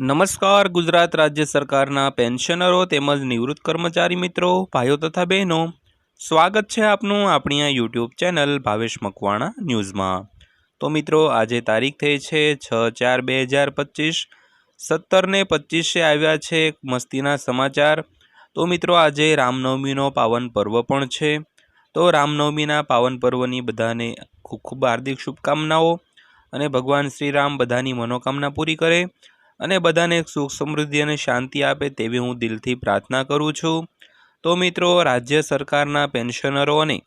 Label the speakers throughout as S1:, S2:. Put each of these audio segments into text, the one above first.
S1: નમસ્કાર, ગુજરાત રાજ્ય સરકારના પેન્શનરો તેમજ નિવૃત્ત કર્મચારી મિત્રો, ભાઈઓ તથા બહેનો. સ્વાગત છે આપનું આપણી આ યુટ્યુબ ચેનલ ભાવેશ મકવાણા ન્યૂઝમાં. તો મિત્રો, આજે તારીખ થઈ છે છ ચાર બે હજાર પચીસ. સત્તરને પચીસે આવ્યા છે મસ્તીના સમાચાર. તો મિત્રો, આજે રામનવમીનો પાવન પર્વ પણ છે. તો રામનવમીના પાવન પર્વની બધાને ખૂબ ખૂબ હાર્દિક શુભકામનાઓ અને ભગવાન શ્રી રામ બધાની મનોકામના પૂરી કરે. અને બધાને સુખ સમૃદ્ધિ અને શાંતિ આપે તેવી હું દિલથી પ્રાર્થના કરું છું. તો મિત્રો, રાજ્ય સરકારના પેન્શનરો અને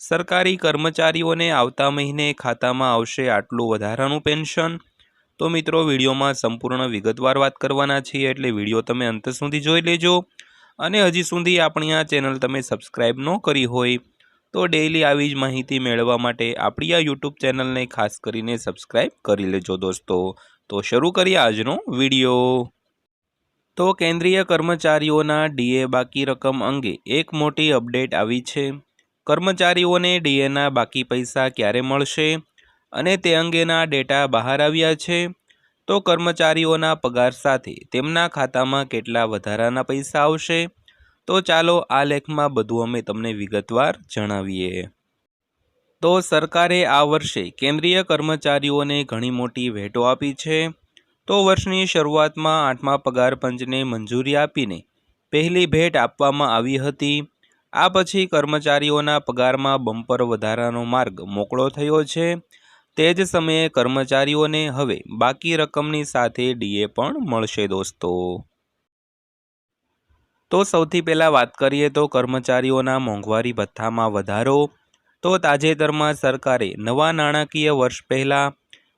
S1: સરકારી કર્મચારીઓને આવતા મહિને ખાતામાં આવશે આટલું વધારાનું પેન્શન. તો મિત્રો, વિડીયોમાં સંપૂર્ણ વિગતવાર વાત કરવાના છીએ, એટલે વીડિયો તમે અંત સુધી જોઈ લેજો. અને હજી સુધી આપણી આ ચેનલ તમે સબસ્ક્રાઈબ ન કરી હોય, તો ડેઈલી આવી જ માહિતી મેળવવા માટે આપણી આ યુટ્યુબ ચેનલને ખાસ કરીને સબસ્ક્રાઈબ કરી લેજો દોસ્તો. તો શરૂ કરીએ આજનો વીડિયો. તો કેન્દ્રીય કર્મચારીઓના ડીએ બાકી રકમ અંગે એક મોટી અપડેટ આવી છે. કર્મચારીઓને ડીએના બાકી પૈસા ક્યારે મળશે અને તે અંગેના ડેટા બહાર આવ્યા છે? તો કર્મચારીઓના પગાર સાથે તેમના ખાતામાં કેટલા વધારાના પૈસા આવશે? તો ચાલો આ લેખમાં બધું અમે તમને વિગતવાર જણાવીએ. તો સરકારે આ વર્ષે કેન્દ્રીય કર્મચારીઓને ઘણી મોટી ભેટો આપી છે. તો વર્ષની શરૂઆતમાં આઠમા પગાર પંચને મંજૂરી આપીને પહેલી ભેટ આપવામાં આવી હતી. આ પછી કર્મચારીઓના પગારમાં બમ્પર વધારાનો માર્ગ મોકળો થયો છે. તે જ સમયે કર્મચારીઓને હવે બાકી રકમની સાથે ડીએ પણ મળશે દોસ્તો. તો સૌથી પહેલાં વાત કરીએ તો કર્મચારીઓના મોંઘવારી ભથ્થામાં વધારો. તો તાજેતરમાં સરકારે નવા નાણાકીય વર્ષ પહેલાં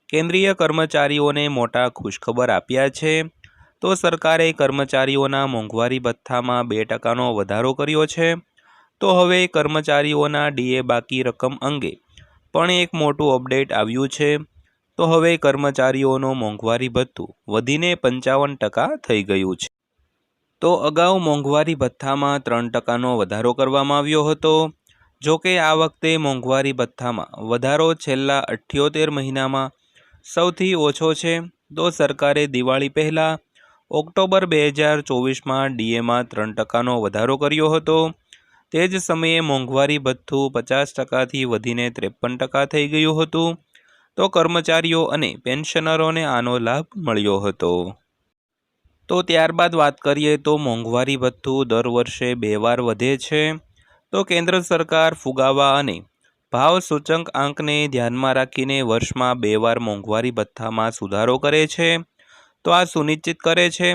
S1: કેન્દ્રીય કર્મચારીઓને મોટા ખુશખબર આપ્યા છે. તો સરકારે કર્મચારીઓના મોંઘવારી ભથ્થામાં બે ટકાનો વધારો કર્યો છે. તો હવે કર્મચારીઓના ડીએ બાકી રકમ અંગે પણ એક મોટું અપડેટ આવ્યું છે. તો હવે કર્મચારીઓનો મોંઘવારી ભથ્થું વધીને પંચાવન ટકા થઈ ગયું છે. તો અગાઉ મોંઘવારી ભથ્થામાં ત્રણ ટકાનો વધારો કરવામાં આવ્યો હતો. જો કે આ વખતે મોંઘવારી ભથ્થામાં વધારો છેલ્લા અઠ્યોતેર મહિનામાં સૌથી ઓછો છે, તો સરકારે દિવાળી પહેલાં ઓક્ટોબર બે હજાર ચોવીસમાં ડીએમાં ત્રણ ટકાનો વધારો કર્યો હતો. તે જ સમયે મોંઘવારી ભથ્થું પચાસ ટકાથી વધીને ત્રેપન ટકા થઈ ગયું હતું. તો કર્મચારીઓ અને પેન્શનરોને આનો લાભ મળ્યો હતો. તો ત્યારબાદ વાત કરીએ તો મોંઘવારી ભથ્થું દર વર્ષે બે વાર વધે છે. તો કેન્દ્ર સરકાર ફુગાવા અને ભાવ સૂચક આંકને ધ્યાનમાં રાખીને વર્ષમાં બે વાર મોંઘવારી ભથ્થામાં સુધારો કરે છે. તો આ સુનિશ્ચિત કરે છે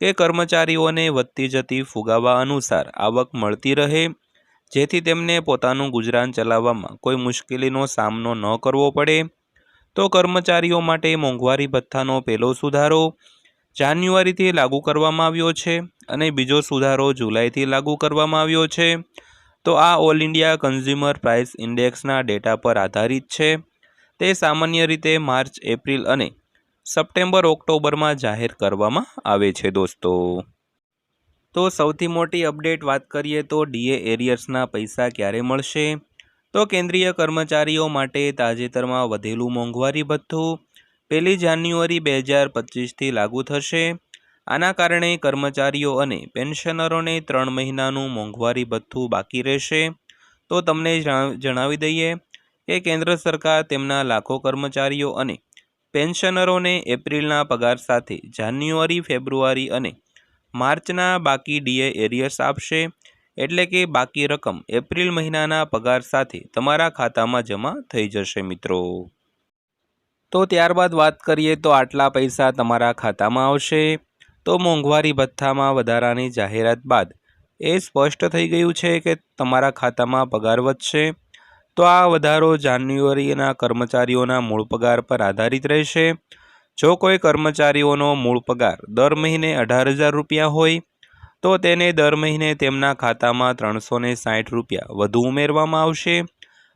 S1: કે કર્મચારીઓને વધતી જતી ફુગાવા અનુસાર આવક મળતી રહે, જેથી તેમને પોતાનું ગુજરાન ચલાવવામાં કોઈ મુશ્કેલીનો સામનો ન કરવો પડે. તો કર્મચારીઓ માટે મોંઘવારી ભથ્થાનો પહેલો સુધારો જાન્યુઆરીથી લાગુ કરવામાં આવ્યો છે અને બીજો સુધારો જુલાઈથી લાગુ કરવામાં આવ્યો છે. તો આ ઓલ ઇન્ડિયા કન્ઝ્યુમર પ્રાઇસ ઇન્ડેક્સના ડેટા પર આધારિત છે. તે સામાન્ય રીતે માર્ચ, એપ્રિલ અને સપ્ટેમ્બર, ઓક્ટોબરમાં જાહેર કરવામાં આવે છે દોસ્તો. તો સૌથી મોટી અપડેટ વાત કરીએ તો ડીએ એરિયર્સના પૈસા ક્યારે મળશે? તો કેન્દ્રીય કર્મચારીઓ માટે તાજેતરમાં વધેલું મોંઘવારી ભથ્થું, પહેલી જાન્યુઆરી બે હજાર પચીસથી લાગુ થશે. આના કારણે કર્મચારીઓ અને પેન્શનરોને ત્રણ મહિનાનું મોંઘવારી ભથ્થું બાકી રહેશે. તો તમને જણાવી દઈએ કે કેન્દ્ર સરકાર તેમના લાખો કર્મચારીઓ અને પેન્શનરોને એપ્રિલના પગાર સાથે જાન્યુઆરી, ફેબ્રુઆરી અને માર્ચના બાકી ડીએ એરિયર્સ આપશે. એટલે કે બાકી રકમ એપ્રિલ મહિનાના પગાર સાથે તમારા ખાતામાં જમા થઈ જશે મિત્રો. તો ત્યારબાદ વાત કરીએ તો આટલા પૈસા તમારા ખાતામાં આવશે. તો મોંઘવારી ભથ્થામાં વધારાની જાહેરાત બાદ એ સ્પષ્ટ થઈ ગયું છે કે તમારા ખાતામાં પગાર વધશે. તો આ વધારો જાન્યુઆરીના કર્મચારીઓના મૂળ પગાર પર આધારિત રહેશે. જો કોઈ કર્મચારીઓનો મૂળ પગાર દર મહિને અઢાર હજાર રૂપિયા હોય, તો તેને દર મહિને તેમના ખાતામાં ત્રણસો ને સાઠ રૂપિયા વધુ ઉમેરવામાં આવશે.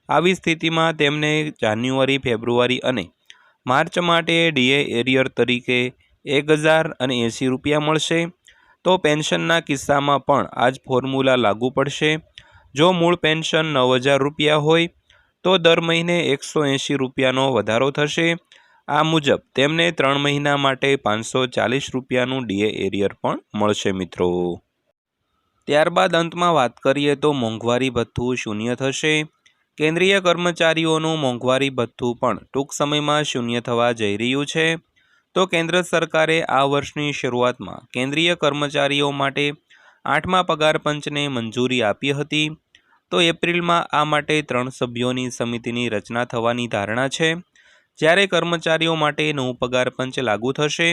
S1: આવી સ્થિતિમાં તેમને જાન્યુઆરી, ફેબ્રુઆરી અને માર્ચ માટે ડીએ એરિયર તરીકે એક હજાર અને એંસી રૂપિયા મળશે. તો પેન્શનના કિસ્સામાં પણ આ જ ફોર્મ્યુલા લાગુ પડશે. જો મૂળ પેન્શન નવ હજાર રૂપિયા હોય, તો દર મહિને એકસો એંશી રૂપિયાનો વધારો થશે. આ મુજબ તેમને ત્રણ મહિના માટે પાંચસો ચાલીસ રૂપિયાનું ડીએ એરિયર પણ મળશે મિત્રો. ત્યારબાદ અંતમાં વાત કરીએ તો મોંઘવારી ભથ્થું શૂન્ય થશે. કેન્દ્રીય કર્મચારીઓનું મોંઘવારી ભથ્થું પણ ટૂંક સમયમાં શૂન્ય થવા જઈ રહ્યું છે. તો કેન્દ્ર સરકારે આ વર્ષની શરૂઆતમાં કેન્દ્રીય કર્મચારીઓ માટે આઠમા પગાર પંચને મંજૂરી આપી હતી. તો એપ્રિલમાં આ માટે ત્રણ સભ્યોની સમિતિની રચના થવાની ધારણા છે. જ્યારે કર્મચારીઓ માટે નવું પગાર પંચ લાગુ થશે,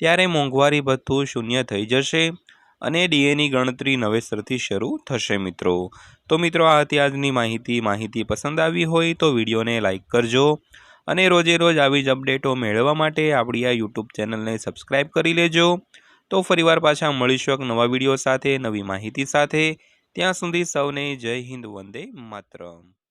S1: ત્યારે મોંઘવારી ભથ્થું શૂન્ય થઈ જશે અને ડીએની ગણતરી નવેસરથી શરૂ થશે મિત્રો. તો મિત્રો, આ હતી આજની માહિતી. માહિતી પસંદ આવી હોય તો વિડીયોને લાઇક કરજો. અને રોજે રોજ આવી જ અપડેટો મેળવવા માટે આપણી આ યુટ્યુબ ચેનલને સબસ્ક્રાઈબ કરી લેજો. તો ફરીવાર પાછા મળીશું એક નવા વીડિયો સાથે, નવી માહિતી સાથે. ત્યાં સુધી સૌને જય હિન્દ, વંદે માતરમ.